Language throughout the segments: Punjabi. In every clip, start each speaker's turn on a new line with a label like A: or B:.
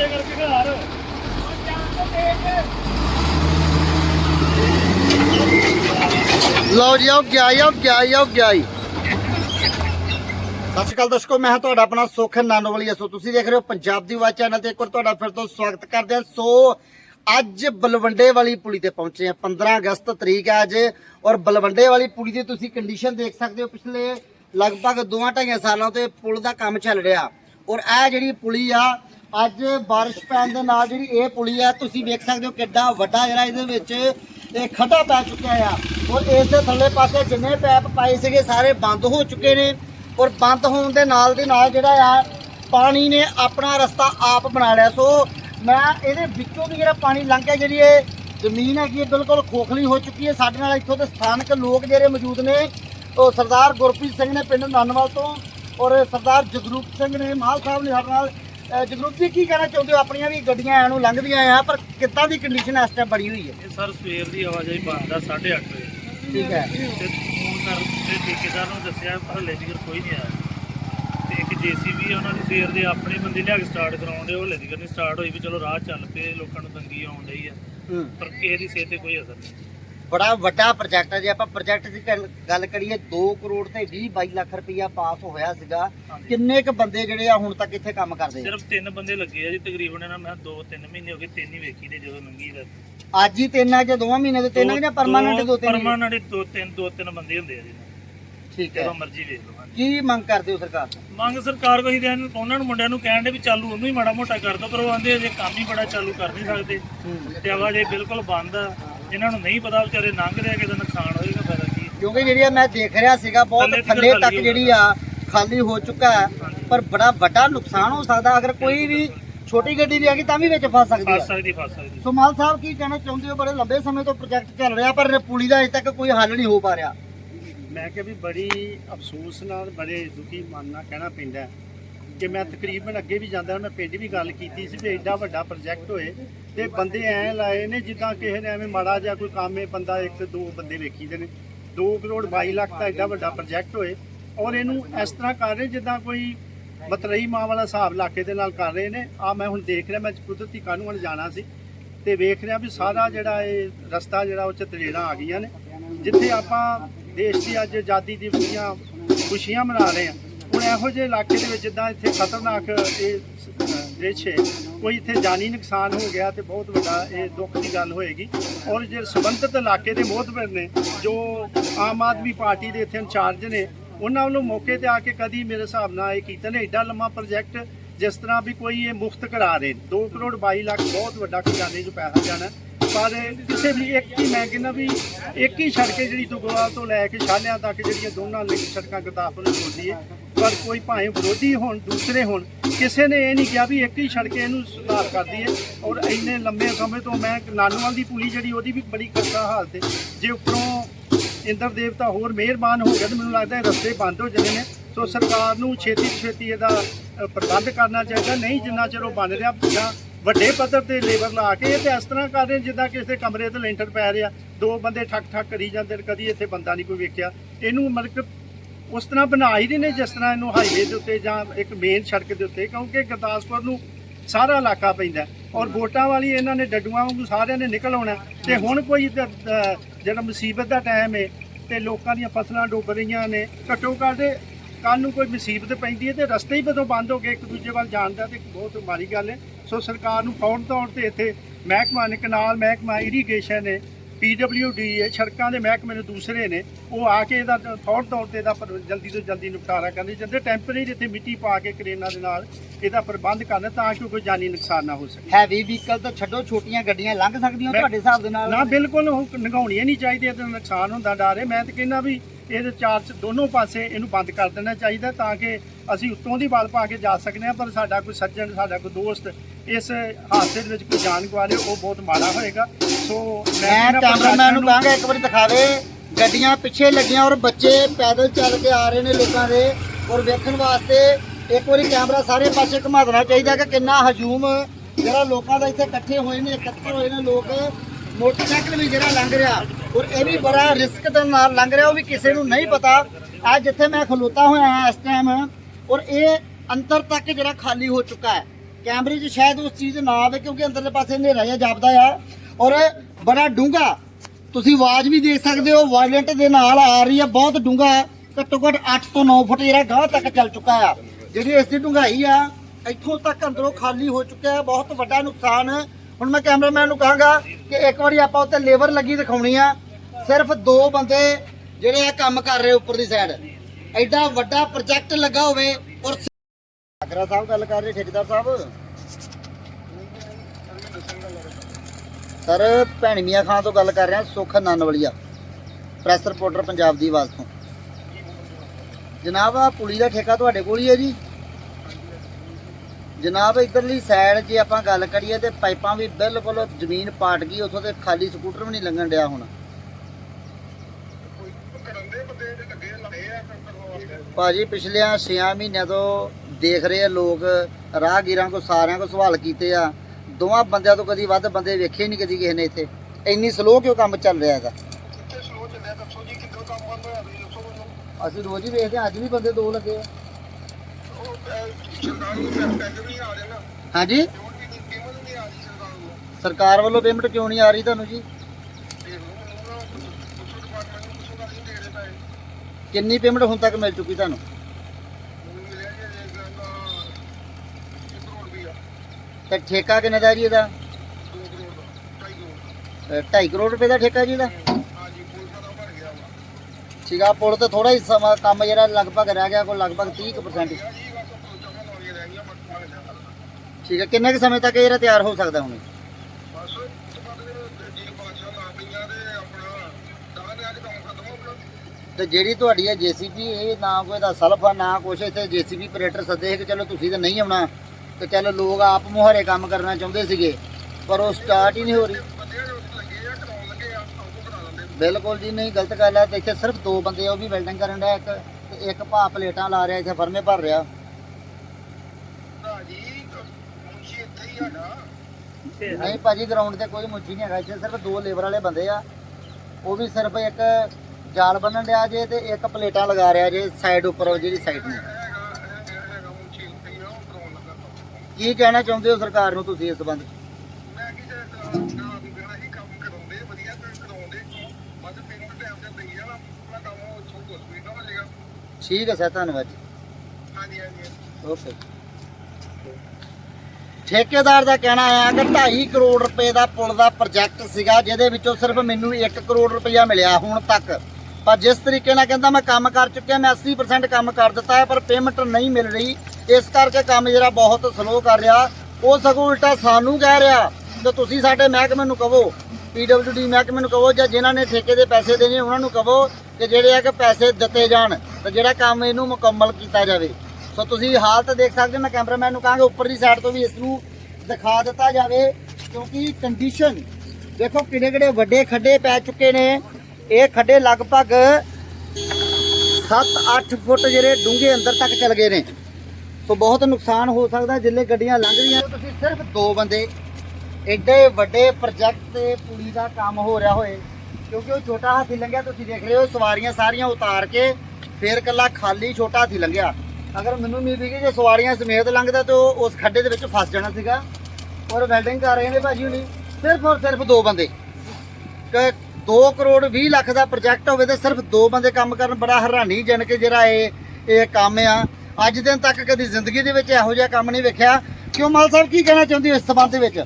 A: ਉੱਤੇ ਕਰਕੇ ਘਰ।
B: ਲਓ ਜੀ, ਆਓ ਗਿਆ ਆਓ ਗਿਆ ਆਓ ਗਿਆ ਸਤਿ ਸ਼੍ਰੀ ਅਕਾਲ ਦਰਸ਼ਕੋ ਮੈਂ ਹਾਂ ਤੁਹਾਡਾ ਆਪਣਾ ਸੁਖ ਨਾਨੋਵਾਲੀ ਸੋ ਤੁਸੀਂ ਦੇਖ ਰਹੇ ਹੋ ਪੰਜਾਬ ਦੀ ਆਵਾਜ਼ ਚੈਨਲ ਤੇ ਇੱਕ ਵਾਰ ਤੁਹਾਡਾ ਫਿਰ ਤੋਂ ਸਵਾਗਤ ਕਰਦੇ ਹਾਂ। ਸੋ ਅੱਜ ਬਲਵੰਡੇ ਵਾਲੀ ਪੁਲੀ ਤੇ ਪਹੁੰਚੇ ਆ 15 ਅਗਸਤ ਤਰੀਕ ਹੈ ਅੱਜ ਔਰ ਬਲਵੰਡੇ ਵਾਲੀ ਪੁਲੀ ਦੀ ਤੁਸੀਂ ਕੰਡੀਸ਼ਨ ਦੇਖ ਸਕਦੇ ਹੋ। ਪਿਛਲੇ ਲਗਭਗ 2-2.5 ਸਾਲਾਂ ਤੋਂ ਪੁਲ ਦਾ ਕੰਮ ਚੱਲ ਰਿਹਾ। ਔਰ ਇਹ ਜਿਹੜੀ ਪੁਲੀ ਆ ਅੱਜ ਬਾਰਿਸ਼ ਪੈਣ ਦੇ ਨਾਲ ਜਿਹੜੀ ਇਹ ਪੁਲੀ ਆ, ਤੁਸੀਂ ਵੇਖ ਸਕਦੇ ਹੋ ਕਿੱਡਾ ਵੱਡਾ ਜਿਹੜਾ ਇਹਦੇ ਵਿੱਚ ਇਹ ਖੱਡਾ ਪੈ ਚੁੱਕਿਆ ਆ। ਔਰ ਇਸ ਦੇ ਥੱਲੇ ਪਾਸੇ ਜਿੰਨੇ ਪੈਪ ਪਾਏ ਸੀਗੇ, ਸਾਰੇ ਬੰਦ ਹੋ ਚੁੱਕੇ ਨੇ। ਔਰ ਬੰਦ ਹੋਣ ਦੇ ਨਾਲ ਦੇ ਨਾਲ ਜਿਹੜਾ ਆ, ਪਾਣੀ ਨੇ ਆਪਣਾ ਰਸਤਾ ਆਪ ਬਣਾ ਲਿਆ। ਸੋ ਮੈਂ ਇਹਦੇ ਵਿੱਚੋਂ ਵੀ ਜਿਹੜਾ ਪਾਣੀ ਲੰਘ ਕੇ ਜਿਹੜੀ ਇਹ ਜ਼ਮੀਨ ਹੈਗੀ ਹੈ, ਬਿਲਕੁਲ ਖੋਖਲੀ ਹੋ ਚੁੱਕੀ ਹੈ। ਸਾਡੇ ਨਾਲ ਇੱਥੋਂ ਦੇ ਸਥਾਨਕ ਲੋਕ ਜਿਹੜੇ ਮੌਜੂਦ ਨੇ, ਉਹ ਸਰਦਾਰ ਗੁਰਪ੍ਰੀਤ ਸਿੰਘ ਨੇ ਪਿੰਡ ਨਾਨਵਾਲ ਤੋਂ ਔਰ ਸਰਦਾਰ ਜਗਰੂਪ ਸਿੰਘ ਨੇ ਮਾਲ ਸਾਹਿਬ ਨੇ ਸਾਡੇ ਨਾਲ ਜਗਰੂਪ ਜੀ ਕੀ ਕਹਿਣਾ ਚਾਹੁੰਦੇ ਹੋ? ਆਪਣੀਆਂ ਵੀ ਗੱਡੀਆਂ ਐ ਨੂੰ ਲੰਘਦੀਆਂ ਆ ਪਰ ਕਿੱਦਾਂ ਦੀ ਕੰਡੀਸ਼ਨ ਇਸ ਟਾਈਮ ਬਣੀ ਹੋਈ ਹੈ?
A: ਇਹ ਸਰ ਸਵੇਰ ਦੀ ਆਵਾਜਾਈ ਬੰਦ ਆ 8:30 ਵਜੇ।
B: ਠੀਕ ਹੈ।
A: ਤੇ ਫੋਨ ਕਰ ਤੇ ਠੇਕੇਦਾਰ ਨੂੰ ਦੱਸਿਆ ਪਰ ਹਲੇ ਤੱਕ ਕੋਈ ਨਹੀਂ ਆਇਆ। ਤੇ ਇੱਕ ਜੀਸੀਬੀ ਉਹਨਾਂ ਦੀ ਸਵੇਰ ਦੇ ਆਪਣੇ ਬੰਦੇ ਲਿਆ ਕੇ ਸਟਾਰਟ ਕਰਾਉਂਦੇ ਉਹ ਹਲੇ ਤੱਕ ਨਹੀਂ ਸਟਾਰਟ ਹੋਈ ਵੀ ਚਲੋ ਰਾਹ ਚੱਲ ਪਏ ਲੋਕਾਂ ਨੂੰ ਤੰਗੀ ਆਉਣ ਡਈ ਆ।
B: ਹੂੰ।
A: ਪਰ ਕਿਸੇ ਦੀ ਸਿਹਤ ਤੇ ਕੋਈ ਅਸਰ ਨਹੀਂ।
B: ਬੜਾ ਵੱਡਾ ਪ੍ਰੋਜੈਕਟ ਹੈ ਜੇ। ਆਪਾਂ ਪ੍ਰੋਜੈਕਟ ਦੀ ਗੱਲ- ਗੱਲ ਕਰੀਏ 2 ਕਰੋੜ ਤੇ 20 22 ਲੱਖ ਰੁਪਈਆ ਪਾਸ ਹੋਇਆ ਸੀਗਾ।
A: ਹਾਂਜੀ।
B: ਕਿੰਨੇ ਕ ਬੰਦੇ ਜਿਹੜੇ ਆ ਹੁਣ ਤੱਕ ਇੱਥੇ ਕੰਮ ਕਰਦੇ ਆ?
A: ਸਿਰਫ ਤਿੰਨ ਬੰਦੇ ਲੱਗੇ ਆ ਜੀ ਤਕਰੀਬਨ ਇਹਨਾਂ ਮੈਂ 2-3 ਮਹੀਨੇ ਹੋ ਗਏ ਤਿੰਨ ਹੀ ਵੇਖੀ ਦੇ ਜਦੋਂ ਲੰਗੀ ਦਾ
B: ਅੱਜ ਹੀ ਤਿੰਨ ਆ ਜਾਂ ਦੋਵਾਂ ਮਹੀਨੇ ਦੇ? ਤਿੰਨ ਆ ਜਾਂ ਪਰਮਾਨੈਂਟ ਦੋ ਤਿੰਨ ਹੀ?
A: ਪਰਮਾਨੈਂਟ ਦੋ ਤਿੰਨ ਦੋ ਤਿੰਨ ਬੰਦੇ ਹੁੰਦੇ ਆ ਜੀ।
B: ਠੀਕ ਹੈ।
A: ਜਦੋਂ ਮਰਜ਼ੀ ਵੇਖ ਲਓ ਹਾਂਜੀ।
B: ਕੀ ਮੰਗ ਕਰਦੇ ਹੋ ਸਰਕਾਰ ਤੋਂ?
A: ਮੰਗ ਸਰਕਾਰ ਕੋਈ ਦੇਣ ਉਹਨਾਂ ਨੂੰ ਮੁੰਡਿਆਂ ਨੂੰ ਕਹਿਣ ਦੇ ਵੀ ਚਾਲੂ ਉਹਨੂੰ ਹੀ ਮਾੜਾ ਮੋਟਾ ਕਰ ਦੋ ਪਰ ਉਹ ਆਂਦੇ ਜੇ ਕੰਮ ਹੀ ਬੜਾ ਚਾਲੂ ਕਰ ਨਹੀਂ ਸਕਦੇ। ਤੇ ਆਵਾਜਾਈ ਬਿਲਕੁਲ ਬੰਦ ਆ। ਇਹਨਾਂ ਨੂੰ ਨਹੀਂ ਪਤਾ ਵਿਚਾਰੇ ਲੰਘਦੇ ਆ ਕਿਤੇ ਨੁਕਸਾਨ ਹੋਏਗਾ ਫਾਇਦਾ ਕੀ।
B: ਕਿਉਂਕਿ ਜਿਹੜੀ ਆ ਮੈਂ ਦੇਖ ਰਿਹਾ ਸੀਗਾ ਬਹੁਤ
A: ਥੱਲੇ ਤੱਕ
B: ਥੱਲੇ ਤੱਕ
A: ਖਾਲੀ ਹੋ
B: ਜਿਹੜੀ ਆ ਖਾਲੀ ਹੋ ਚੁੱਕਾ ਹੈ ਪਰ ਬੜਾ ਵੱਡਾ ਨੁਕਸਾਨ ਹੋ ਸਕਦਾ ਅਗਰ ਕੋਈ ਵੀ ਛੋਟੀ ਗੱਡੀ ਵੀ ਆ ਗਈ ਤਾਂ ਵੀ ਵਿੱਚ ਫਸ ਸਕਦੀ
A: ਫਸ
B: ਹੈ।
A: ਸਕਦੀ ਫਸ ਸਕਦੀ।
B: ਸੁਮਾਲ ਸਾਹਿਬ ਕੀ ਕਹਿਣਾ ਚਾਹੁੰਦੇ ਹੋ? ਬੜੇ ਲੰਬੇ ਸਮੇਂ ਤੋਂ ਪ੍ਰੋਜੈਕਟ ਚੱਲ ਰਿਹਾ ਪਰ ਪੁਲੀ ਦਾ ਅਜੇ ਤੱਕ ਕੋਈ ਹੱਲ ਨਹੀਂ ਹੋ ਪਾ ਰਿਹਾ।
C: ਮੈਂ ਕਿਹਾ ਵੀ ਬੜੀ ਅਫਸੋਸ ਨਾਲ ਬੜੇ ਦੁਖੀ ਮਨ ਨਾਲ ਕਹਿਣਾ ਪੈਂਦਾ ਹੈ। ਕਿ ਮੈਂ ਤਕਰੀਬਨ ਅੱਗੇ ਵੀ ਜਾਂਦਾ, ਮੈਂ ਪਿੰਡ ਵੀ ਗੱਲ ਕੀਤੀ ਸੀ ਵੀ ਐਡਾ ਵੱਡਾ ਪ੍ਰੋਜੈਕਟ ਹੋਏ ਤੇ ਬੰਦੇ ਐ ਲਾਏ ਨੇ ਜਿੱਦਾਂ ਕਿਸੇ ਨੇ ਐਵੇਂ ਮਾੜਾ ਜਿਹਾ ਕੋਈ ਕੰਮ ਹੈ, ਬੰਦਾ ਇੱਕ ਦੋ ਬੰਦੇ ਵੇਖੀਦੇ ਨੇ। 2 ਕਰੋੜ 22 ਲੱਖ ਦਾ ਐਡਾ ਵੱਡਾ ਪ੍ਰੋਜੈਕਟ ਹੋਏ ਔਰ ਇਹਨੂੰ ਇਸ ਤਰ੍ਹਾਂ ਕਰ ਰਹੇ ਜਿੱਦਾਂ ਕੋਈ ਮਤਰਈ ਮਾਂ ਵਾਲਾ ਹਿਸਾਬ ਇਲਾਕੇ ਦੇ ਨਾਲ ਕਰ ਰਹੇ ਨੇ। ਆ ਮੈਂ ਹੁਣ ਦੇਖ ਰਿਹਾ, ਮੈਂ ਕੁਦਰਤੀ ਕਾਨੂੰਨ ਜਾਣਾ ਸੀ ਤੇ ਵੇਖ ਰਿਹਾ ਵੀ ਸਾਰਾ ਜਿਹੜਾ ਇਹ ਰਸਤਾ ਜਿਹੜਾ ਉਹ ਚ ਤਰੇੜਾਂ ਆ ਗਈਆਂ ਨੇ। ਜਿੱਥੇ ਆਪਾਂ ਦੇਸ਼ ਦੀ ਅੱਜ ਆਜ਼ਾਦੀ ਦਿਵਸ ਦੀਆਂ ਖੁਸ਼ੀਆਂ ਮਨਾ ਰਹੇ ਹਾਂ ਇਹੋ ਜਿਹੇ ਇਲਾਕੇ ਦੇ ਵਿੱਚ ਜਿੱਦਾਂ ਇੱਥੇ ਖਤਰਨਾਕ ਇਹ ਸ- ਅਹ, ਦ੍ਰਿਸ਼ ਹੈ, ਕੋਈ ਇੱਥੇ ਜਾਨੀ ਨੁਕਸਾਨ ਹੋ ਗਿਆ ਤੇ ਬਹੁਤ ਵੱਡਾ ਇਹ ਦੁੱਖ ਦੀ ਗੱਲ ਹੋਏਗੀ। ਔਰ ਜੇ ਸਬੰਧਤ ਇਲਾਕੇ ਦੇ ਮੋਹਤਬਰ ਨੇ, ਜੋ ਆਮ ਆਦਮੀ ਪਾਰਟੀ ਦੇ ਇੱਥੇ ਇੰਚਾਰਜ ਨੇ, ਉਹਨਾਂ ਵੱਲੋਂ ਮੌਕੇ ਤੇ ਆ ਕੇ ਕਦੀ ਮੇਰੇ ਹਿਸਾਬ ਨਾਲ ਇਹ ਕੀਤਾ ਨੇ ਐਡਾ ਲੰਮਾ ਪ੍ਰੋਜੈਕਟ, ਜਿਸ ਤਰ੍ਹਾਂ ਵੀ ਕੋਈ ਇਹ ਮੁਫਤ ਕਰਾ ਰਹੇ ਨੇ। 2 ਕਰੋੜ 22 ਲੱਖ ਬਹੁਤ ਵੱਡਾ ਖਜ਼ਾਨੇ 'ਚ ਪੈਸਾ ਜਾਣਾ। ਪਰ ਕਿਸੇ ਵੀ ਇੱਕ ਹੀ ਮੈਂ ਕਹਿੰਦਾ ਵੀ ਇੱਕ ਹੀ ਸੜਕ ਜਿਹੜੀ ਦੁਗਵਾਲ ਤੋਂ ਲੈ ਕੇ ਸ਼ਾਲਿਆਂ ਤੱਕ ਜਿਹੜੀਆਂ ਦੋਨਾਂ ਲਿੰਕ ਸੜਕਾਂ ਗੁਰਦਾਸਪੁਰ ਨੂੰ ਜੋੜਦੀ ਹੈ ਪਰ ਕੋਈ ਭਾਵੇਂ ਵਿਰੋਧੀ ਹੋਣ, ਦੂਸਰੇ ਹੋਣ, ਕਿਸੇ ਨੇ ਇਹ ਨਹੀਂ ਕਿਹਾ ਵੀ ਇੱਕ ਹੀ ਸੜਕ ਇਹਨੂੰ ਸੁਧਾਰ ਕਰਦੀ ਹੈ ਔਰ ਇੰਨੇ ਲੰਬੇ ਸਮੇਂ ਤੋਂ ਮੈਂ ਨਾਨੂਵਾਲ ਦੀ ਪੁਲੀ ਜਿਹੜੀ ਉਹਦੀ ਵੀ ਬੜੀ ਖਸਤਾ ਹਾਲਤ ਹੈ ਜੇ ਉੱਪਰੋਂ ਇੰਦਰ ਦੇਵਤਾ ਹੋਰ ਮਿਹਰਬਾਨ ਹੋ ਗਿਆ ਤਾਂ ਮੈਨੂੰ ਲੱਗਦਾ ਇਹ ਰਸਤੇ ਬੰਦ ਹੋ ਜਾਣੇ ਨੇ। ਸੋ ਸਰਕਾਰ ਨੂੰ ਛੇਤੀ ਛੇਤੀ ਇਹਦਾ ਪ੍ਰਬੰਧ ਕਰਨਾ ਚਾਹੀਦਾ। ਨਹੀਂ ਜਿੰਨਾ ਚਿਰ ਉਹ ਬਣ ਰਿਹਾ, ਜਾਂ ਵੱਡੇ ਪੱਧਰ ਤੇ ਲੇਬਰ ਲਾ ਕੇ ਇਹ ਤੇ ਇਸ ਤਰ੍ਹਾਂ ਕਰ ਰਹੇ ਜਿੱਦਾਂ ਕਿਸੇ ਦੇ ਕਮਰੇ ਤੇ ਲੈਂਟਰ ਪੈ ਰਿਹਾ। ਦੋ ਬੰਦੇ ਠੱਕ ਠੱਕ ਕਰੀ ਜਾਂਦੇ ਨੇ, ਕਦੀ ਇੱਥੇ ਬੰਦਾ ਨਹੀਂ ਕੋਈ ਵੇਖਿਆ। ਇਹਨੂੰ ਮਤਲਬ ਉਸ ਤਰ੍ਹਾਂ ਬਣਾ ਹੀ ਨੇ ਜਿਸ ਤਰ੍ਹਾਂ ਇਹਨੂੰ ਹਾਈਵੇ ਦੇ ਉੱਤੇ ਜਾਂ ਇੱਕ ਮੇਨ ਸੜਕ ਦੇ ਉੱਤੇ ਕਿਉਂਕਿ ਗੁਰਦਾਸਪੁਰ ਨੂੰ ਸਾਰਾ ਇਲਾਕਾ ਪੈਂਦਾ ਹੈ ਔਰ ਵੋਟਾਂ ਵਾਲੀ ਇਹਨਾਂ ਨੇ ਡੱਡੂਆਂ ਵਾਂਗੂ ਸਾਰਿਆਂ ਨੇ ਨਿਕਲ ਆਉਣਾ ਤੇ ਹੁਣ ਕੋਈ ਜਿਹੜਾ ਮੁਸੀਬਤ ਦਾ ਟਾਈਮ ਹੈ ਤੇ ਲੋਕਾਂ ਦੀਆਂ ਫਸਲਾਂ ਡੁੱਬ ਰਹੀਆਂ ਨੇ ਘੱਟੋ ਘੱਟ ਕੱਲ ਨੂੰ ਕੋਈ ਮੁਸੀਬਤ ਪੈਂਦੀ ਹੈ ਤੇ ਰਸਤੇ ਹੀ ਬਦੋਂ ਬੰਦ ਹੋ ਗਏ ਇੱਕ ਦੂਜੇ ਵੱਲ ਜਾਣ ਦਾ ਤੇ ਬਹੁਤ ਮਾੜੀ ਗੱਲ ਹੈ ਸੋ ਸਰਕਾਰ ਨੂੰ ਫੌਰਨ ਤੌਰ ਤੇ ਇੱਥੇ ਮਹਿਕਮਾ ਨੇ ਕਨਾਲ ਮਹਿਕਮਾ ਇਰੀਗੇਸ਼ਨ ਨੇ ਪੀਡਬਲਯੂਡੀ ਹੈ ਸੜਕਾਂ ਦੇ ਮਹਿਕਮੇ ਨੇ ਦੂਸਰੇ ਨੇ ਉਹ ਆ ਕੇ ਇਹਦਾ ਫੌਰਨ ਤੌਰ ਤੇ ਇਹਦਾ ਜਲਦੀ ਤੋਂ ਜਲਦੀ ਨਿਪਟਾਰਾ ਕਰਨੀ ਚਾਹੀਦਾ ਟੈਂਪਰੇਰੀ ਇੱਥੇ ਮਿੱਟੀ ਪਾ ਕੇ ਕਰੇਨਾਂ ਦੇ ਨਾਲ ਇਹਦਾ ਪ੍ਰਬੰਧ ਕਰਨਾ ਤਾਂ ਕਿ ਕੋਈ ਜਾਨੀ ਨੁਕਸਾਨ ਨਾ ਹੋ ਸਕੇ।
B: ਹੈਵੀ ਵਹੀਕਲ ਤਾਂ ਛੱਡੋ ਛੋਟੀਆਂ ਗੱਡੀਆਂ ਲੰਘ ਸਕਦੀਆਂ ਤੁਹਾਡੇ ਹਿਸਾਬ ਦੇ ਨਾਲ।
C: ਨਾ ਬਿਲਕੁਲ ਉਹ ਨਗਾਉਣੀਆਂ ਨਹੀਂ ਚਾਹੀਦੀਆਂ ਤੇ ਨੁਕਸਾਨ ਹੁੰਦਾ ਡਰ ਹੈ। ਮੈਂ ਤਾਂ ਕਹਿੰਦਾ ਵੀ ਇਹਦੇ ਚਾਰ ਚ ਦੋਨੋਂ ਪਾਸੇ ਇਹਨੂੰ ਬੰਦ ਕਰ ਦੇਣਾ ਚਾਹੀਦਾ ਤਾਂ ਕਿ ਅਸੀਂ ਉੱਤੋਂ ਦੀ ਬਲ ਪਾ ਕੇ ਜਾ ਸਕਨੇ ਆ ਪਰ ਸਾਡਾ ਕੋਈ ਸੱਜਣ ਸਾਡਾ ਕੋਈ ਦੋਸਤ ਇਸ ਹਾਦਸੇ ਦੇ ਵਿੱਚ ਕੋਈ ਜਾਨ ਗਵਾ ਲੇ ਉਹ ਬਹੁਤ ਮਾੜਾ ਹੋਏਗਾ। ਸੋ
B: ਮੈਂ ਕੈਮਰਾਮੈਨ ਨੂੰ ਕਹਾਂਗਾ ਇੱਕ ਵਾਰੀ ਦਿਖਾਵੇ ਗੱਡੀਆਂ ਪਿੱਛੇ ਲੱਗੀਆਂ ਔਰ ਬੱਚੇ ਪੈਦਲ ਚੱਲ ਕੇ ਆ ਰਹੇ ਨੇ ਲੋਕਾਂ ਦੇ। ਔਰ ਵੇਖਣ ਵਾਸਤੇ ਇੱਕ ਵਾਰੀ ਕੈਮਰਾ ਸਾਰੇ ਪਾਸੇ ਘੁਮਾ ਦੇਣਾ ਚਾਹੀਦਾ ਕਿ ਕਿੰਨਾ ਹਜੂਮ ਜਿਹੜਾ ਲੋਕਾਂ ਦਾ ਇੱਥੇ ਇਕੱਠੇ ਹੋਏ ਨੇ ਇਕੱਤਰ ਹੋਏ ਨੇ ਲੋਕ। ਮੋਟਰਸਾਈਕਲ ਵੀ ਜਿਹੜਾ ਲੰਘ ਰਿਹਾ ਔਰ ਇਹ ਵੀ ਬੜਾ ਰਿਸਕ ਦੇ ਨਾਲ ਲੰਘ ਰਿਹਾ ਉਹ ਵੀ ਕਿਸੇ ਨੂੰ ਨਹੀਂ ਪਤਾ। ਆ ਜਿੱਥੇ ਮੈਂ ਖਲੋਤਾ ਹੋਇਆ ਹਾਂ ਇਸ ਟਾਈਮ ਔਰ ਇਹ ਅੰਦਰ ਤੱਕ ਜਿਹੜਾ ਖਾਲੀ ਹੋ ਚੁੱਕਾ ਹੈ। ਕੈਮਰੇ 'ਚ ਸ਼ਾਇਦ ਉਸ ਚੀਜ਼ ਨਾ ਆਵੇ ਕਿਉਂਕਿ ਅੰਦਰਲੇ ਪਾਸੇ ਹਨੇਰਾ ਜਿਹਾ ਜਾਪਦਾ ਆ। ਔਰ ਬੜਾ ਡੂੰਘਾ, ਤੁਸੀਂ ਆਵਾਜ਼ ਵੀ ਦੇਖ ਸਕਦੇ ਹੋ ਵਾਇਲੈਂਟ ਦੇ ਨਾਲ ਆ ਰਹੀ ਆ, ਬਹੁਤ ਡੂੰਘਾ ਘੱਟੋ ਘੱਟ 8 ਤੋਂ 9 ਫੁੱਟ ਜਿਹੜਾ ਗਾਹ ਤੱਕ ਚੱਲ ਚੁੱਕਾ ਆ। ਜਿਹੜੀ ਇਸ ਦੀ ਡੂੰਘਾਈ ਆ, ਇੱਥੋਂ ਤੱਕ ਅੰਦਰੋਂ ਖਾਲੀ ਹੋ ਚੁੱਕਿਆ ਹੈ, ਬਹੁਤ ਵੱਡਾ ਨੁਕਸਾਨ। ਹੁਣ ਮੈਂ ਕੈਮਰਾਮੈਨ ਨੂੰ ਕਹਾਂਗਾ ਕਿ ਇੱਕ ਵਾਰੀ ਆਪਾਂ ਉੱਤੇ ਲੇਬਰ ਲੱਗੀ ਦਿਖਾਉਣੀ ਆ। ਸਿਰਫ ਦੋ ਬੰਦੇ ਜਿਹੜੇ ਆ ਕੰਮ ਕਰ ਰਹੇ ਉੱਪਰ ਦੀ ਸਾਈਡ ਐਡਾ ਵੱਡਾ ਪ੍ਰੋਜੈਕਟ ਲੱਗਾ ਹੋਵੇ ਔਰ ਅਗਰਾ ਸਾਹਿਬ ਗੱਲ ਕਰ ਰਹੇ ਠੇਕੇਦਾਰ ਸਾਹਿਬ। ਸਰ, ਭੈਣ ਮੀਆਂ ਖਾਨ ਤੋਂ ਗੱਲ ਕਰ ਰਿਹਾ, ਸੁਖ ਨਨਵਲੀਆ ਪ੍ਰੈਸ ਰਿਪੋਰਟਰ ਪੰਜਾਬ ਦੀ ਆਵਾਜ਼ ਤੋਂ। ਜਨਾਬ ਆ ਪੁਲੀ ਦਾ ਠੇਕਾ ਤੁਹਾਡੇ ਕੋਲ ਹੀ ਹੈ ਜੀ? ਜਨਾਬ, ਇਧਰਲੀ ਸਾਈਡ ਜੇ ਆਪਾਂ ਗੱਲ ਕਰੀਏ ਤੇ ਪਾਈਪਾਂ ਵੀ ਬਿਲਕੁਲ ਜ਼ਮੀਨ ਪਾਟ ਗਈ, ਉਥੋਂ ਤੇ ਖਾਲੀ ਸਕੂਟਰ ਵੀ ਨਹੀਂ ਲੰਘਣ ਡਿਆ ਹੁਣ। ਭਾਜੀ ਪਿਛਲੇ 6 ਮਹੀਨਿਆਂ ਤੋਂ ਦੇਖ ਰਹੇ ਆ ਲੋਕ, ਰਾਹਗੀਰਾਂ ਕੋ ਸਾਰਿਆਂ ਕੋ ਸਵਾਲ ਕੀਤੇ ਆ ਦੋਵਾਂ ਬੰਦਿਆਂ ਤੋਂ ਕਦੀ ਵੱਧ ਬੰਦੇ ਵੇਖੇ ਨਹੀਂ ਕਦੀ ਕਿਸੇ ਨੇ ਇੱਥੇ। ਇੰਨੀ ਸਲੋ ਕਿਉਂ ਕੰਮ ਚੱਲ ਰਿਹਾ ਹੈਗਾ? ਅਸੀਂ ਰੋਜ਼ ਹੀ ਵੇਖਦੇ ਹਾਂ, ਅੱਜ ਵੀ ਬੰਦੇ ਦੋ ਲੱਗੇ ਆ। ਹਾਂਜੀ? ਸਰਕਾਰ ਵੱਲੋਂ ਪੇਮੈਂਟ ਕਿਉਂ ਨਹੀਂ ਆ ਰਹੀ ਤੁਹਾਨੂੰ ਜੀ? ਕਿੰਨੀ ਪੇਮੈਂਟ ਹੁਣ ਤੱਕ ਮਿਲ ਚੁੱਕੀ ਤੁਹਾਨੂੰ? ਤੇ ਠੇਕਾ ਕਿੰਨੇ ਦਾ ਜੀ ਇਹਦਾ? 2.5 ਕਰੋੜ ਰੁਪਏ ਦਾ ਠੇਕਾ ਜੀ ਇਹਦਾ? ਠੀਕ ਆ, ਪੁਲ ਤੇ ਥੋੜਾ ਹੀ ਸਮਾਂ, ਕੰਮ ਜਿਹੜਾ ਲਗਭਗ ਰਹਿ ਗਿਆ, ਕੋਈ ਲਗਭਗ 30% ਠੀਕ ਹੈ ਕਿੰਨੇ ਕੁ ਸਮੇਂ ਤੱਕ ਜਿਹੜਾ ਤਿਆਰ ਹੋ ਸਕਦਾ ਹੁਣ? ਤੇ ਜਿਹੜੀ ਤੁਹਾਡੀ ਹੈ ਜੀਸੀਬੀ, ਇਹ ਨਾ ਕੋਈ ਦਾ ਸਲਫ ਆ ਨਾ ਕੁਛ, ਇੱਥੇ ਜੀਸੀਬੀ ਆਪਰੇਟਰ ਸੱਦੇ ਸੀ ਕਿ ਚਲੋ ਤੁਸੀਂ ਤਾਂ ਨਹੀਂ ਆਉਣਾ। ਤੇ ਚਲੋ ਲੋਕ ਆਪ ਮੁਹਾਰੇ ਕੰਮ ਕਰਨਾ ਚਾਹੁੰਦੇ ਸੀਗੇ, ਪਰ ਉਹ ਸਟਾਰਟ ਹੀ ਨਹੀਂ ਹੋ ਰਹੀ। ਬਿਲਕੁਲ ਜੀ, ਨਹੀਂ, ਗਲਤ ਗੱਲ ਹੈ ਤੇ ਇੱਥੇ ਸਿਰਫ ਦੋ ਬੰਦੇ ਆ, ਉਹ ਵੀ ਵੈਲਡਿੰਗ ਕਰਨ ਦਾ ਇੱਕ, ਤੇ ਇੱਕ ਭਾ ਪਲੇਟਾਂ ਲਾ ਰਿਹਾ, ਇੱਥੇ ਫਰਮੇ ਭਰ ਰਿਹਾ। ਨਹੀਂ, ਭਾਜੀ ਗਰਾਊਂਡ ਤੇ ਕੋਈ ਮੁੱਛੀ ਨਹੀਂ ਹੈਗਾ। ਇੱਥੇ ਸਿਰਫ ਦੋ ਲੇਬਰ ਵਾਲੇ ਬੰਦੇ ਆ। ਉਹ ਵੀ ਸਿਰਫ ਇੱਕ ਜਾਲ ਬੰਨਣ ਡਿਆ ਜੇ ਤੇ ਇੱਕ ਪਲੇਟਾਂ ਲਗਾ ਰਿਹਾ ਜੇ ਸਾਈਡ ਉੱਪਰ ਉਹ ਜਿਹੜੀ ਸਾਈਡ ਨੂੰ। ਕੀ ਕਹਿਣਾ ਚਾਹੁੰਦੇ ਹੋ ਸਰਕਾਰ ਨੂੰ ਤੁਸੀਂ ਇਸ ਸੰਬੰਧ 'ਚ? ਠੀਕ ਹੈ ਸਰ ਧੰਨਵਾਦ ਜੀ। ਓਕੇ ਠੇਕੇਦਾਰ ਦਾ ਕਹਿਣਾ ਹੈ ਕਿ 2.5 ਕਰੋੜ ਰੁਪਏ ਦਾ ਪੁਲ ਦਾ ਪ੍ਰੋਜੈਕਟ ਸੀਗਾ ਜਿਹਦੇ ਵਿੱਚੋਂ ਸਿਰਫ ਮੈਨੂੰ 1 ਕਰੋੜ ਰੁਪਇਆ ਮਿਲਿਆ ਹੁਣ ਤੱਕ। ਪਰ ਜਿਸ ਤਰੀਕੇ ਨਾਲ ਕਹਿੰਦਾ ਮੈਂ ਕੰਮ ਕਰ ਚੁੱਕਿਆ ਮੈਂ 80% ਕੰਮ ਕਰ ਦਿੱਤਾ ਹੈ ਪਰ ਪੇਮੈਂਟ ਨਹੀਂ ਮਿਲ ਰਹੀ। ਇਸ ਕਰਕੇ ਕੰਮ ਜਿਹੜਾ ਬਹੁਤ ਸਲੋ ਕਰ ਰਿਹਾ। ਉਹ ਸਗੋਂ ਉਲਟਾ ਸਾਨੂੰ ਕਹਿ ਰਿਹਾ ਕਿ ਤੁਸੀਂ ਸਾਡੇ ਮਹਿਕਮੇ ਨੂੰ ਕਹੋ ਪੀਡਬਲਯੂਡੀ ਮਹਿਕਮੇ ਨੂੰ ਕਹੋ ਜਾਂ ਜਿਨ੍ਹਾਂ ਨੇ ਠੇਕੇ ਦੇ ਪੈਸੇ ਦੇਣੇ, ਉਹਨਾਂ ਨੂੰ ਕਹੋ ਕਿ ਜਿਹੜੇ ਆ ਕਿ ਪੈਸੇ ਦਿੱਤੇ ਜਾਣ ਤੇ ਜਿਹੜਾ ਕੰਮ ਇਹਨੂੰ ਮੁਕੰਮਲ ਕੀਤਾ ਜਾਵੇ। ਸੋ ਤੁਸੀਂ ਹਾਲਤ ਦੇਖ ਸਕਦੇ ਹੋ, ਮੈਂ ਕੈਮਰਾਮੈਨ ਨੂੰ ਕਹਾਂਗਾ ਉੱਪਰਲੀ ਸਾਈਡ ਤੋਂ ਵੀ ਇਸ ਨੂੰ ਦਿਖਾ ਦਿੱਤਾ ਜਾਵੇ, ਕਿਉਂਕਿ ਕੰਡੀਸ਼ਨ ਦੇਖੋ ਕਿਹੜੇ ਕਿਹੜੇ ਵੱਡੇ ਖੱਡੇ ਪੈ ਚੁੱਕੇ ਨੇ। ਇਹ ਖੱਡੇ ਲਗਭਗ 7-8 ਫੁੱਟ ਜਿਹੜੇ ਡੂੰਘੇ ਅੰਦਰ ਤੱਕ ਚਲ ਗਏ ਨੇ। ਸੋ ਬਹੁਤ ਨੁਕਸਾਨ ਹੋ ਸਕਦਾ ਜਿੱਲੇ ਗੱਡੀਆਂ ਲੰਘ ਲੰਘਦੀਆਂ। ਤੁਸੀਂ ਸਿਰਫ ਦੋ ਬੰਦੇ ਐਡੇ ਵੱਡੇ ਪ੍ਰੋਜੈਕਟ ਤੇ ਪੁਲੀ ਦਾ ਕੰਮ ਹੋ ਰਿਹਾ ਹੋਏ, ਕਿਉਂਕਿ ਉਹ ਛੋਟਾ ਹਾਥੀ ਲੰਘਿਆ, ਤੁਸੀਂ ਦੇਖ ਰਹੇ ਹੋ, ਸਵਾਰੀਆਂ ਸਾਰੀਆਂ ਉਤਾਰ ਕੇ ਫੇਰ ਕੱਲਾ ਖਾਲੀ ਛੋਟਾ ਹਾਥੀ ਲੰਘਿਆ। ਅਗਰ ਮੈਨੂੰ ਉਮੀਦ ਸੀ ਜੇ ਸਵਾਰੀਆਂ ਸਮੇਤ ਲੰਘਦਾ ਤਾਂ ਉਹ ਉਸ ਖੱਡੇ ਦੇ ਵਿੱਚ ਫਸ ਜਾਣਾ ਸੀਗਾ, ਔਰ ਵੈਲਡਿੰਗ ਕਰ ਰਹੇ ਨੇ ਭਾਜੀ ਹੁਣੀ, ਸਿਰਫ ਔਰ ਸਿਰਫ ਦੋ ਬੰਦੇ। ਕਿ 2 ਕਰੋੜ 20 ਲੱਖ ਦਾ ਪ੍ਰੋਜੈਕਟ ਹੋਵੇ ਤੇ ਸਿਰਫ ਦੋ ਬੰਦੇ ਕੰਮ ਕਰਨ ਬੜਾ ਹੈਰਾਨੀਜਨਕ ਜਿਹੜਾ ਇਹ ਇਹ ਕੰਮ ਆ ਅੱਜ ਦਿਨ ਤੱਕ ਕਦੀ ਜ਼ਿੰਦਗੀ ਦੇ ਵਿੱਚ ਇਹੋ ਜਿਹਾ ਕੰਮ ਨਹੀਂ ਵੇਖਿਆ। ਕਿਉਂ ਮਾਲ ਸਾਹਿਬ ਕੀ ਕਹਿਣਾ ਚਾਹੁੰਦੇ ਹੋ ਇਸ ਸਬੰਧ ਦੇ ਵਿੱਚ?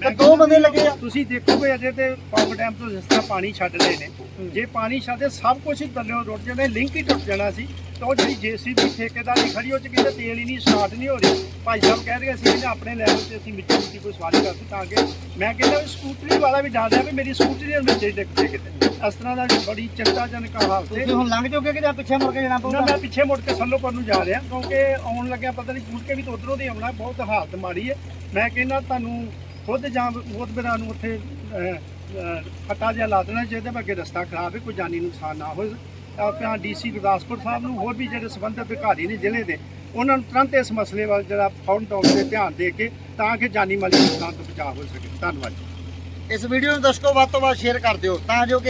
B: ਤੇ ਦੋ ਬੰਦੇ ਲੱਗੇ ਆ।
C: ਤੁਸੀਂ ਦੇਖੋਗੇ ਅਜੇ ਤੇ ਪੰਪ ਡੈਮ ਤੋਂ ਜਿਸ ਤਰ੍ਹਾਂ ਪਾਣੀ ਛੱਡ ਰਹੇ ਨੇ ਜੇ ਪਾਣੀ ਛੱਡਦੇ ਸਭ ਕੁਝ ਹੀ ਥੱਲੇ ਰੁੱਟ ਜਾਣਾ ਲਿੰਕ ਹੀ ਟੁੱਟ ਜਾਣਾ ਸੀ। ਤਾਂ ਉਹ ਜਿਹੜੀ ਜੀਸੀਬੀ ਠੇਕੇਦਾਰੀ ਖੜੀ ਉਹ ਚ ਕਿਤੇ ਤੇਲ ਹੀ ਨਹੀਂ ਸਟਾਰਟ ਨਹੀਂ ਹੋ ਰਹੀ। ਭਾਈ ਸਾਹਿਬ ਕਹਿ ਰਹੇ ਸੀ ਇਹਨੇ ਆਪਣੇ ਲੈਵਲ ਤੇ ਅਸੀਂ ਮਿੱਟੀ ਮਿੱਟੀ ਕੋਈ ਸਵਾਰੀ ਕਰਦੀ ਤਾਂ ਕਿ ਮੈਂ ਕਹਿੰਦਾ ਵੀ ਸਕੂਟਰੀ ਵਾਲਾ ਵੀ ਡਰ ਰਿਹਾ ਵੀ ਮੇਰੀ ਸਕੂਟਰੀ ਦੇ ਵਿੱਚ ਡਿੱਗ ਪਏ ਕਿਤੇ। ਇਸ ਤਰ੍ਹਾਂ ਦਾ ਬੜੀ ਚਿੰਤਾਜਨਕ ਹਾਲਤ ਹੈ
B: ਤੁਸੀਂ ਹੁਣ ਲੰਘ ਜਾਓਗੇ ਕਿ ਜਾਂ ਪਿੱਛੇ ਮੁੜ ਕੇ ਜਾਣਾ ਪਊਗਾ?
C: ਮੈਂ ਪਿੱਛੇ ਮੁੜ ਕੇ ਸੱਲੋਪੁਰ ਨੂੰ ਜਾ ਰਿਹਾ ਕਿਉਂਕਿ ਆਉਣ ਲੱਗਿਆ ਪਤਾ ਨਹੀਂ ਮੁੜ ਕੇ ਵੀ ਤਾਂ ਉਧਰੋਂ ਦੀ ਆਉਣਾ ਬਹੁਤ ਹਾਲਤ ਮਾੜੀ ਹੈ। ਮੈਂ ਕਹਿੰਦਾ ਤੁਹਾਨੂੰ ਖੁਦ ਜਾਂ ਬਹੁਤ ਬਿਰਾਂ ਨੂੰ ਉੱਥੇ ਫਟਾ ਜਿਹਾ ਲਾ ਦੇਣਾ ਚਾਹੀਦਾ ਅੱਗੇ ਰਸਤਾ ਖਰਾਬ ਹੈ ਕੋਈ ਜਾਨੀ ਨੁਕਸਾਨ ਨਾ ਹੋਵੇ ਆਪਣਾ ਡੀਸੀ ਗੁਰਦਾਸਪੁਰ ਸਾਹਿਬ ਨੂੰ, ਹੋਰ ਵੀ ਜਿਹੜੇ ਸੰਬੰਧਿਤ ਅਧਿਕਾਰੀ ਨੇ ਜ਼ਿਲ੍ਹੇ ਦੇ, ਉਹਨਾਂ ਨੂੰ ਤੁਰੰਤ ਇਸ ਮਸਲੇ ਵੱਲ ਜਿਹੜਾ ਫੌਰਨ ਤੌਰ ਤੇ ਧਿਆਨ ਦੇ ਕੇ ਤਾਂ ਕਿ ਜਾਨੀ ਮਾਲੀ ਨੁਕਸਾਨ ਤੋਂ ਬਚਾਅ ਹੋ ਸਕੇ। ਧੰਨਵਾਦ ਜੀ।
B: ਇਸ ਵੀਡੀਓ ਨੂੰ ਦਰਸ਼ਕੋ ਵੱਧ ਤੋਂ ਵੱਧ ਸ਼ੇਅਰ ਕਰ ਦਿਓ, ਤਾਂ ਜੋ ਕਿ